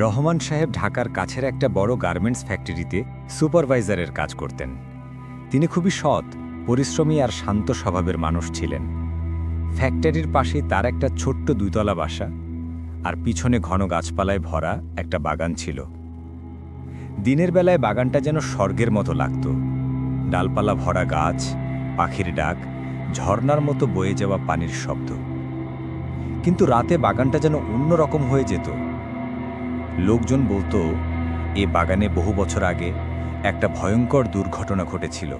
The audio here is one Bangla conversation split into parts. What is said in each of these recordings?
রহমান সাহেব ঢাকার কাছের একটা বড় গার্মেন্টস ফ্যাক্টরিতে সুপারভাইজারের কাজ করতেন। তিনি খুবই সৎ, পরিশ্রমী আর শান্ত স্বভাবের মানুষ ছিলেন। ফ্যাক্টরির পাশেই তার একটা ছোট্ট দুইতলা বাসা আর পিছনে ঘন গাছপালায় ভরা একটা বাগান ছিল। দিনের বেলায় বাগানটা যেন স্বর্গের মতো লাগত। ডালপালা ভরা গাছ, পাখির ডাক, ঝর্ণার মতো বয়ে যাওয়া পানির শব্দ। কিন্তু রাতে বাগানটা যেন অন্যরকম হয়ে যেত। লোকজন বলতো, এ বাগানে বহু বছর আগে একটা ভয়ঙ্কর দুর্ঘটনা ঘটেছিল।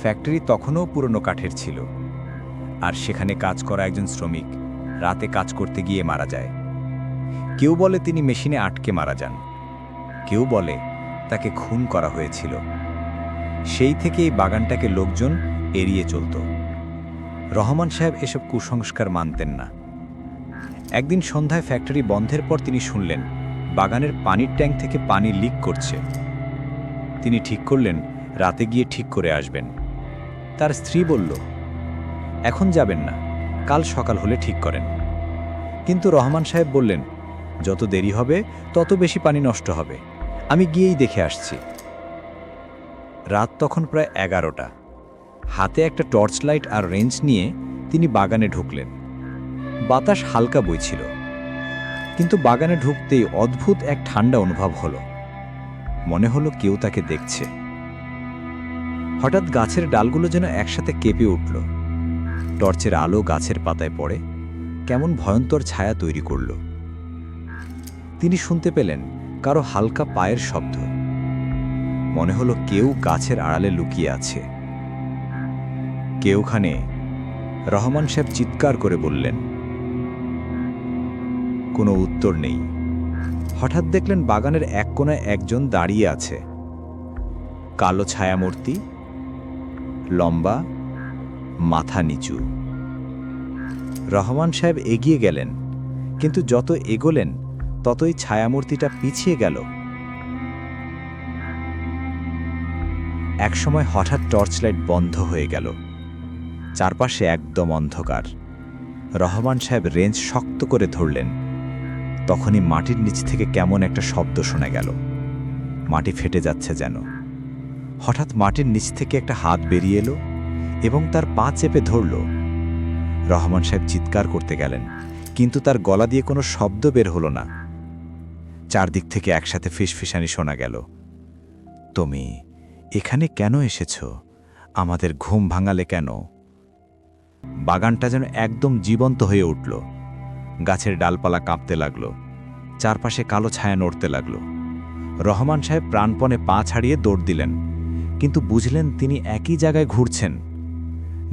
ফ্যাক্টরি তখনও পুরনো কাঠের ছিল। আর সেখানে কাজ করা একজন শ্রমিক রাতে কাজ করতে গিয়ে মারা যায়। কেউ বলে তিনি মেশিনে আটকে মারা যান। কেউ বলে তাকে খুন করা হয়েছিল। সেই থেকে এই বাগানটাকে লোকজন এড়িয়ে চলত। রহমান সাহেব এসব কুসংস্কার মানতেন না। একদিন সন্ধ্যায় ফ্যাক্টরি বন্ধের পর তিনি শুনলেন, বাগানের পানির ট্যাঙ্ক থেকে পানি লিক করছে। তিনি ঠিক করলেন, রাতে গিয়ে ঠিক করে আসবেন। তার স্ত্রী বলল, এখন যাবেন না, কাল সকাল হলে ঠিক করেন। কিন্তু রহমান সাহেব বললেন, যত দেরি হবে, তত বেশি পানি নষ্ট হবে। আমি গিয়েই দেখে আসছি। রাত তখন প্রায় এগারোটা। হাতে একটা টর্চ লাইট আর রেঞ্জ নিয়ে তিনি বাগানে ঢুকলেন। বাতাস হালকা বইছিল। কিন্তু বাগানে ঢুকতেই অদ্ভুত এক ঠান্ডা অনুভব হলো। মনে হলো কেউ তাকে দেখছে। হঠাৎ গাছের ডালগুলো যেন একসাথে কেঁপে উঠল। টর্চের আলো গাছের পাতায় পড়ে, কেমন ভয়ন্তর ছায়া তৈরি করল। তিনি শুনতে পেলেন কারও হালকা পায়ের শব্দ। মনে হলো কেউ গাছের আড়ালে লুকিয়ে আছে। কেউখানে রহমান সাহেব চিৎকার করে বললেন কোনো উত্তর নেই। হঠাৎ দেখলেন বাগানের এক কোণায় একজন দাঁড়িয়ে আছে। কালো ছায়ামূর্তি, লম্বা, মাথা নিচু। রহমান সাহেব এগিয়ে গেলেন, কিন্তু যত এগোলেন, ততই ছায়ামূর্তিটা পিছিয়ে গেল। একসময় হঠাৎ টর্চ লাইট বন্ধ হয়ে গেল। চারপাশে একদম অন্ধকার। রহমান সাহেব রেঞ্জ শক্ত করে ধরলেন। তখনই মাটির নিচ থেকে কেমন একটা শব্দ শোনা গেল। মাটি ফেটে যাচ্ছে যেন। হঠাৎ মাটির নিচ থেকে একটা হাত বেরিয়ে এলো এবং তার পা চেপে ধরল। রহমান সাহেব চিৎকার করতে গেলেন, কিন্তু তার গলা দিয়ে কোনো শব্দ বের হলো না। চারদিক থেকে একসাথে ফিসফিসানি শোনা গেল। তুমি এখানে কেন এসেছ? আমাদের ঘুম ভাঙালে কেন? বাগানটা যেন একদম জীবন্ত হয়ে উঠল। গাছের ডালপালা কাঁপতে লাগল, চারপাশে কালো ছায়া নড়তে লাগল। রহমান সাহেব প্রাণপণে পা ছাড়িয়ে দৌড় দিলেন, কিন্তু বুঝলেন তিনি একই জায়গায় ঘুরছেন,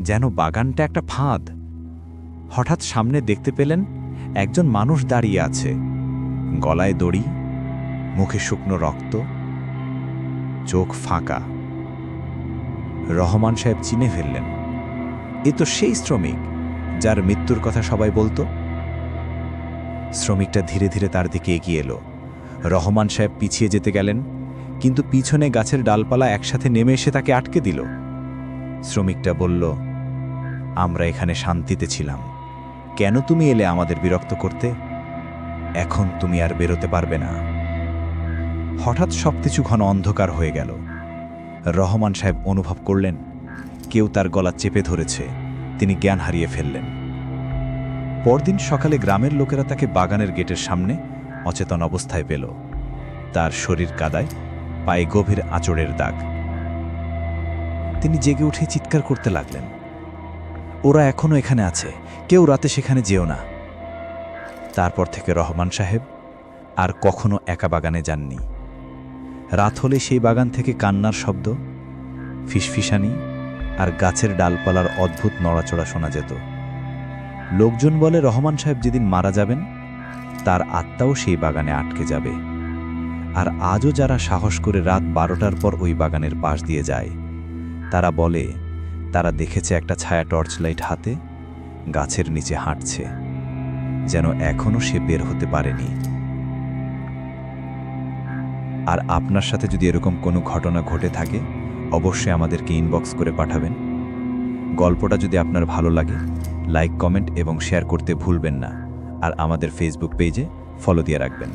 যেন বাগানটা একটা ফাঁদ। হঠাৎ সামনে দেখতে পেলেন একজন মানুষ দাঁড়িয়ে আছে, গলায় দড়ি, মুখে শুকনো রক্ত, চোখ ফাঁকা। রহমান সাহেব চিনে ফেললেন, এ তো সেই শ্রমিক, যার মৃত্যুর কথা সবাই বলতো? শ্রমিকটা ধীরে ধীরে তার দিকে এগিয়ে এলো। রহমান সাহেব পিছিয়ে যেতে গেলেন, কিন্তু পিছনে গাছের ডালপালা একসাথে নেমে এসে তাকে আটকে দিল। শ্রমিকটা বলল, আমরা এখানে শান্তিতে ছিলাম। কেন তুমি এলে আমাদের বিরক্ত করতে? এখন তুমি আর বেরোতে পারবে না। হঠাৎ সবকিছু ঘন অন্ধকার হয়ে গেল। রহমান সাহেব অনুভব করলেন, কেউ তার গলা চেপে ধরেছে, তিনি জ্ঞান হারিয়ে ফেললেন। পরদিন সকালে গ্রামের লোকেরা তাকে বাগানের গেটের সামনে অচেতন অবস্থায় পেল। তার শরীর কাদায়, পায়ে গভীর আঁচড়ের দাগ। তিনি জেগে উঠে চিৎকার করতে লাগলেন। ওরা এখনও এখানে আছে। কেউ রাতে সেখানে যেও না। তারপর থেকে রহমান সাহেব আর কখনো একা বাগানে যাননি। রাত হলে সেই বাগান থেকে কান্নার শব্দ, ফিসফিসানি আর গাছের ডালপালার অদ্ভুত নড়াচড়া শোনা যেত। লোকজন বলে, রহমান সাহেব যেদিন মারা যাবেন, তার আত্মাও সেই বাগানে আটকে যাবে। আর আজও যারা সাহস করে রাত বারোটার পর ওই বাগানের পাশ দিয়ে যায়, তারা বলে, তারা দেখেছে একটা ছায়া টর্চ লাইট হাতে গাছের নিচে হাঁটছে, যেন এখনও সে বের হতে পারেনি। আর আপনার সাথে যদি এরকম কোনো ঘটনা ঘটে থাকে, অবশ্যই আমাদেরকে ইনবক্স করে পাঠাবেন। গল্পটা যদি আপনার ভালো লাগে লাইক কমেন্ট এবং শেয়ার করতে ভুলবেন না। আর আমাদের ফেসবুক পেজে ফলো দিয়ে রাখবেন।